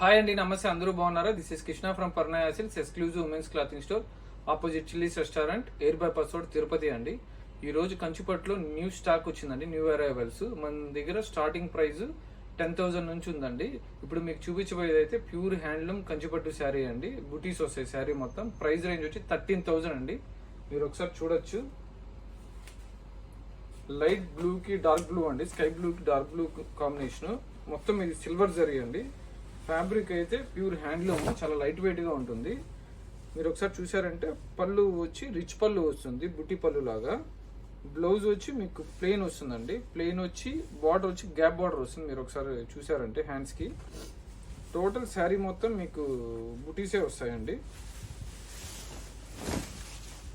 Hi అండి నమస్తే అందరూ బాగున్నారా? This is Krishna from Parnaya exclusive women's clothing store opposite Chili's restaurant air bypass road Tirupati అండి. ఈ రోజు కంచిపట్లో న్యూ స్టాక్ వచ్చిందండి న్యూ అరైవల్స్ మన దగ్గర స్టార్టింగ్ ప్రైస్ టెన్ థౌసండ్ నుంచి ఉందండి. ఇప్పుడు మీకు చూపించబోయేది అయితే ప్యూర్ హ్యాండ్లూమ్ కంచిపట్టు శారీ అండి. బుటీస్ వస్తాయి శారీ మొత్తం. ప్రైస్ రేంజ్ వచ్చి థర్టీన్ థౌసండ్ అండి. మీరు ఒకసారి చూడొచ్చు. లైట్ బ్లూకి డార్క్ బ్లూ అండి. స్కై బ్లూకి డార్క్ బ్లూ కాంబినేషన్ మొత్తం ఇది సిల్వర్ జరీ అండి. ఫ్యాబ్రిక్ అయితే ప్యూర్ హ్యాండ్లూమ్ చాలా లైట్ వెయిట్గా ఉంటుంది. మీరు ఒకసారి చూసారంటే పళ్ళు వచ్చి రిచ్ పళ్ళు వస్తుంది బుట్టి పళ్ళు లాగా. బ్లౌజ్ వచ్చి మీకు ప్లెయిన్ వస్తుందండి. ప్లెయిన్ వచ్చి బార్డర్ వచ్చి గ్యాప్ బార్డర్ వస్తుంది. మీరు ఒకసారి చూసారంటే హ్యాండ్స్కి టోటల్ శారీ మొత్తం మీకు బుటీసే వస్తాయండి.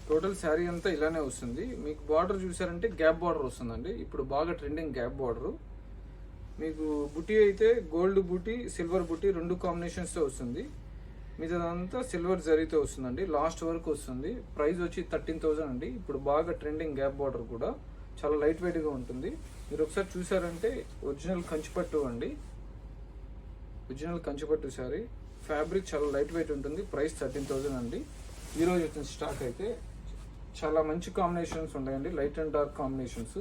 టోటల్ శారీ అంతా ఇలానే వస్తుంది. మీకు బార్డర్ చూసారంటే గ్యాప్ బార్డర్ వస్తుందండి. ఇప్పుడు బాగా ట్రెండింగ్ గ్యాప్ బార్డర్ మీకు బుటీ అయితే గోల్డ్ బుటీ సిల్వర్ బుటీ రెండు కాంబినేషన్స్తో వస్తుంది. మిగతాదంతా సిల్వర్ జరీతో వస్తుందండి. లాస్ట్ వరకు వస్తుంది. ప్రైస్ వచ్చి థర్టీన్ థౌజండ్ అండి. ఇప్పుడు బాగా ట్రెండింగ్ గ్యాప్ బార్డర్ కూడా. చాలా లైట్ వెయిట్గా ఉంటుంది. మీరు ఒకసారి చూసారంటే ఒరిజినల్ కంచిపట్టు అండి. ఒరిజినల్ కంచిపట్టు శారీ. ఫ్యాబ్రిక్ చాలా లైట్ వెయిట్ ఉంటుంది. ప్రైస్ థర్టీన్ థౌజండ్ అండి. ఈరోజు వచ్చిన స్టాక్ అయితే చాలా మంచి కాంబినేషన్స్ ఉన్నాయండి. Light and dark combinations.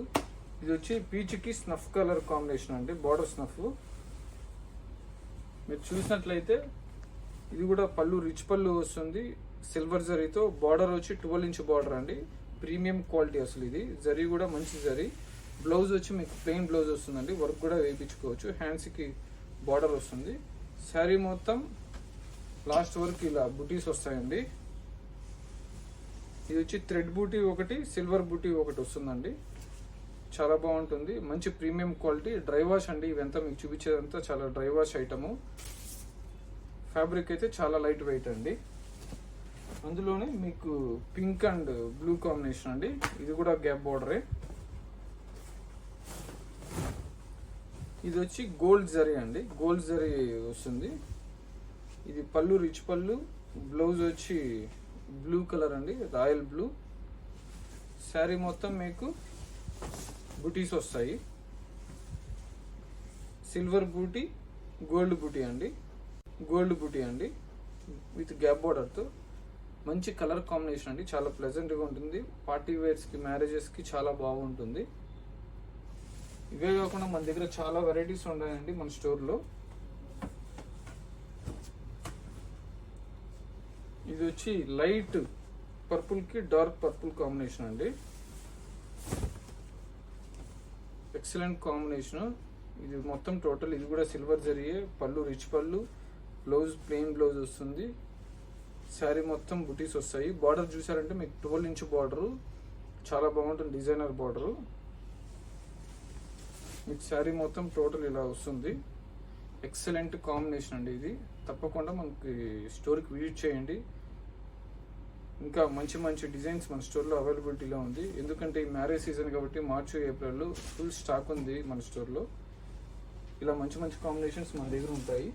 ఇది వచ్చి పీచ్కి స్నఫ్ కలర్ కాంబినేషన్ అండి బార్డర్ స్నఫ్. మీరు చూసినట్లయితే ఇది కూడా పళ్ళు రిచ్ పళ్ళు వస్తుంది. సిల్వర్ జరీతో బార్డర్ వచ్చి ట్వెల్వ్ ఇంచ్ బార్డర్ అండి. ప్రీమియం క్వాలిటీ అసలు ఇది. జరీ కూడా మంచి జరీ. బ్లౌజ్ వచ్చి మీకు ప్లెయిన్ బ్లౌజ్ వస్తుందండి. వర్క్ కూడా వేయించుకోవచ్చు. హ్యాండ్స్కి బార్డర్ వస్తుంది. శారీ మొత్తం లాస్ట్ వరకు ఇలా బుటీస్ వస్తాయండి. ఇది వచ్చి థ్రెడ్ బూటీ ఒకటి సిల్వర్ బూటీ ఒకటి వస్తుందండి. చాలా బాగుంటుంది. మంచి ప్రీమియం క్వాలిటీ డ్రై వాష్ అండి ఇవంతా మీకు చూపించేదంతా చాలా డ్రై వాష్ ఐటము. ఫ్యాబ్రిక్ అయితే చాలా లైట్ వెయిట్ అండి. అందులోనే మీకు పింక్ అండ్ బ్లూ కాంబినేషన్ అండి. ఇది కూడా గ్యాప్ బార్డరే. ఇది వచ్చి గోల్డ్ జరీ అండి. గోల్డ్ జరీ వస్తుంది. ఇది పళ్ళు రిచ్ పళ్ళు. బ్లౌజ్ వచ్చి బ్లూ కలర్ అండి. Royal blue. శారీ మొత్తం మీకు బూటీస్ వస్తాయి. సిల్వర్ బూటీ గోల్డ్ బూటీ అండి. గోల్డ్ బూటీ అండి. విత్ గ్యాప్ బార్డర్తో. మంచి కలర్ కాంబినేషన్ అండి. చాలా ప్లెజెంట్గా ఉంటుంది. పార్టీ వేర్స్కి మ్యారేజెస్కి చాలా బాగుంటుంది. ఇవే కాకుండా మన దగ్గర చాలా వెరైటీస్ ఉన్నాయండి మన స్టోర్లో. ఇది వచ్చి లైట్ పర్పుల్కి డార్క్ పర్పుల్ కాంబినేషన్ అండి. Excellent combination. ఇది మొత్తం టోటల్ ఇది కూడా సిల్వర్ జరిగే పళ్ళు రిచ్ పళ్ళు బ్లౌజ్ ప్లెయిన్ బ్లౌజ్ వస్తుంది. శారీ మొత్తం బుటీస్ వస్తాయి. బార్డర్ చూసారంటే మీకు ట్వెల్వ్ ఇంచ్ బార్డరు. చాలా బాగుంటుంది డిజైనర్ బార్డరు. మీకు శారీ మొత్తం టోటల్ ఇలా వస్తుంది. ఎక్సలెంట్ కాంబినేషన్ అండి ఇది. తప్పకుండా మనకి స్టోర్కి విజిట్ చేయండి. ఇంకా మంచి మంచి డిజైన్స్ మన స్టోర్లో అవైలబిలిటీలో ఉంది. ఎందుకంటే ఈ మ్యారేజ్ సీజన్ కాబట్టి మార్చి ఏప్రిల్ ఫుల్ స్టాక్ ఉంది మన స్టోర్లో. ఇలా మంచి మంచి కాంబినేషన్స్ మన దగ్గర ఉంటాయి.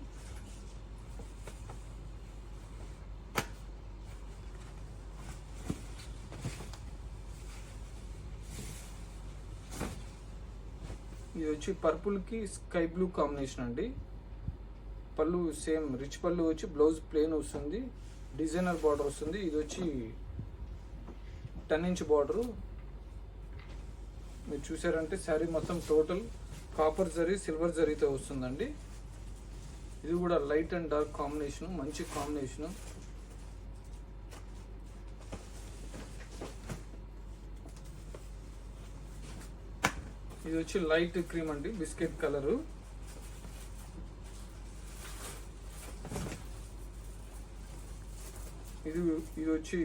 ఇది వచ్చి పర్పుల్కి స్కై బ్లూ కాంబినేషన్ అండి. పళ్ళు సేమ్ రిచ్ పళ్ళు వచ్చి బ్లౌజ్ ప్లెయిన్ వస్తుంది. డిజైనర్ బార్డర్ వస్తుంది. ఇది వచ్చి టెన్ ఇంచ్ బార్డరు. మీరు చూసారంటే శారీ మొత్తం టోటల్ కాపర్ జరీ సిల్వర్ జరీతో వస్తుందండి. ఇది కూడా లైట్ అండ్ డార్క్ కాంబినేషన్ మంచి కాంబినేషన్. ఇది వచ్చి లైట్ క్రీమ్ అండి బిస్కెట్ కలరు. ఇది ఇది వచ్చి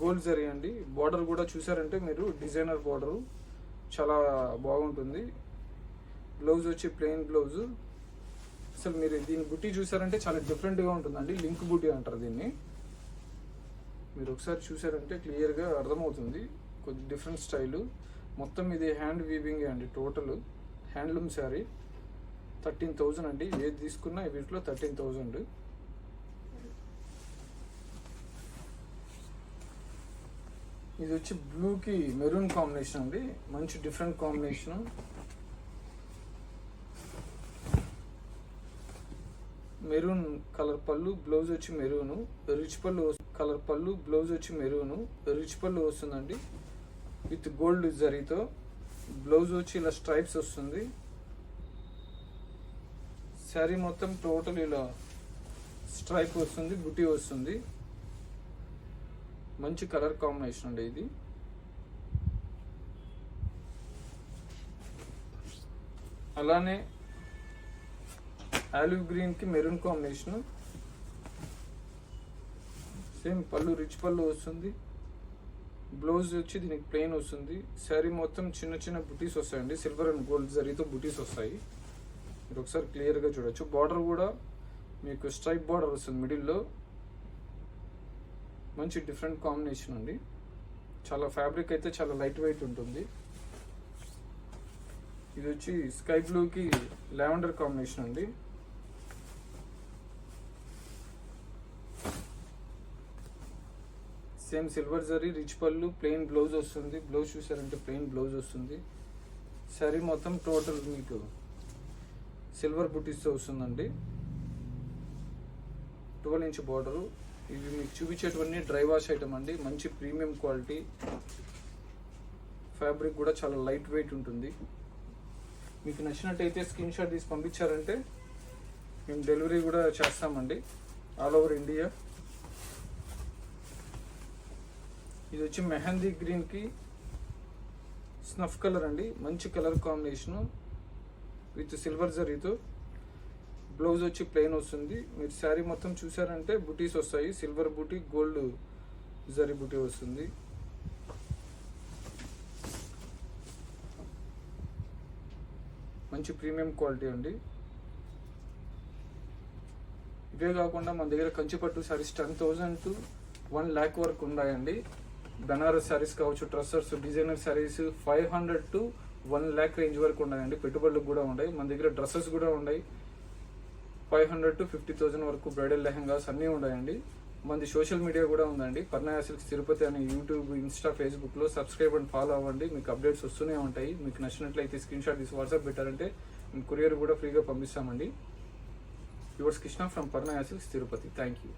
గోల్డ్ జరీ అండి. బార్డర్ కూడా చూసారంటే మీరు డిజైనర్ బార్డర్. చాలా బాగుంటుంది. బ్లౌజ్ వచ్చి ప్లెయిన్ బ్లౌజ్. అసలు మీరు దీని బుట్టి చూసారంటే చాలా డిఫరెంట్గా ఉంటుందండి. లింక్ బుట్టి అంటారు దీన్ని. మీరు ఒకసారి చూసారంటే క్లియర్గా అర్థమవుతుంది. కొద్ది డిఫరెంట్ స్టైలు. మొత్తం ఇది హ్యాండ్ వీవింగ్ అండి total. Handloom sari. Thirteen thousand అండి. ఏది తీసుకున్నా వీటిలో థర్టీన్ థౌజండ్. ఇది వచ్చి బ్లూకి మెరూన్ కాంబినేషన్ అండి మంచి డిఫరెంట్ కాంబినేషన్. మెరూన్ కలర్ పళ్ళు బ్లౌజ్ వచ్చి మెరూను. రిచ్ పళ్ళు కలర్ పళ్ళు బ్లౌజ్ వచ్చి మెరూను. రిచ్ పళ్ళు వస్తుందండి. విత్ గోల్డ్ జరీతో. బ్లౌజ్ వచ్చి ఇలా స్ట్రైప్స్ వస్తుంది. శారీ మొత్తం టోటల్ ఇలా స్ట్రైప్ వస్తుంది బుటీ వస్తుంది. మంచి కలర్ కాంబినేషన్ అండి ఇది. అలానే ఆలివ్ గ్రీన్కి మెరూన్ కాంబినేషన్. సేమ్ పళ్ళు రిచ్ పళ్ళు వస్తుంది. బ్లౌజ్ వచ్చి దీనికి ప్లెయిన్ వస్తుంది. శారీ మొత్తం చిన్న చిన్న బుటీస్ వస్తాయండి. సిల్వర్ అండ్ గోల్డ్ జరీతో బుటీస్ వస్తాయి. మీరు ఒకసారి క్లియర్గా చూడొచ్చు. బార్డర్ కూడా మీకు స్ట్రైప్ బార్డర్ వస్తుంది మిడిల్లో. మంచి డిఫరెంట్ కాంబినేషన్ అండి చాలా ఫ్యాబ్రిక్ అయితే చాలా లైట్ వెయిట్ ఉంటుంది. ఇది వచ్చి స్కై బ్లూకి లావెండర్ కాంబినేషన్ అండి సేమ్ సిల్వర్ జరీ రిచ్ పళ్ళు ప్లెయిన్ బ్లౌజ్ వస్తుంది. బ్లౌజ్ చూసారంటే ప్లెయిన్ బ్లౌజ్ వస్తుంది. సరీ మొత్తం టోటల్ మీకు సిల్వర్ బుటీస్తో వస్తుందండి. ట్వెల్వ్ ఇంచ్ బార్డరు ఇవి మీకు చూపించేటువంటి డ్రై వాష్ ఐటమ్ అండి. మంచి ప్రీమియం క్వాలిటీ. ఫ్యాబ్రిక్ కూడా చాలా లైట్ వెయిట్ ఉంటుంది. మీకు నచ్చినట్టయితే స్క్రీన్ షాట్ తీసి పంపించారంటే మేము డెలివరీ కూడా చేస్తామండి. All over India. ఇది వచ్చి మెహందీ గ్రీన్కి స్నఫ్ కలర్ అండి. మంచి కలర్ కాంబినేషను విత్ సిల్వర్ జరీతో. బ్లౌజ్ వచ్చి ప్లెయిన్ వస్తుంది. మీరు శారీ మొత్తం చూసారంటే బుటీస్ వస్తాయి. సిల్వర్ బుటీ గోల్డ్ జరీ బుటీ వస్తుంది. మంచి ప్రీమియం క్వాలిటీ అండి. ఇవే కాకుండా మన దగ్గర కంచిపట్టు saris ten thousand to one lakh వరకు ఉన్నాయండి. బెనారస్ శారీస్ కావచ్చు tussars designer saris five hundred to one lakh range వరకు ఉన్నాయండి. పెట్టుబడులకు కూడా ఉన్నాయి. మన దగ్గర డ్రెస్సెస్ కూడా ఉన్నాయి. Five hundred to fifty thousand వరకు బ్రైడల్ లెహంగాస్ అన్నీ ఉన్నాయండి. మనది సోషల్ మీడియా కూడా ఉందండి. పర్ణయా సిల్క్స్ తిరుపతి అనే యూట్యూబ్ ఇన్స్టా ఫేస్బుక్లో సబ్స్క్రైబ్ అండ్ ఫాలో అవ్వండి. మీకు అప్డేట్స్ వస్తూనే ఉంటాయి. మీకు నచ్చినట్లయితే స్క్రీన్ షాట్ తీసి వాట్సాప్ పెట్టారంటే మేము కొరియర్ కూడా ఫ్రీగా పంపిస్తామండి. Yours Krishna from Parnaya silks Tirupati. Thank you.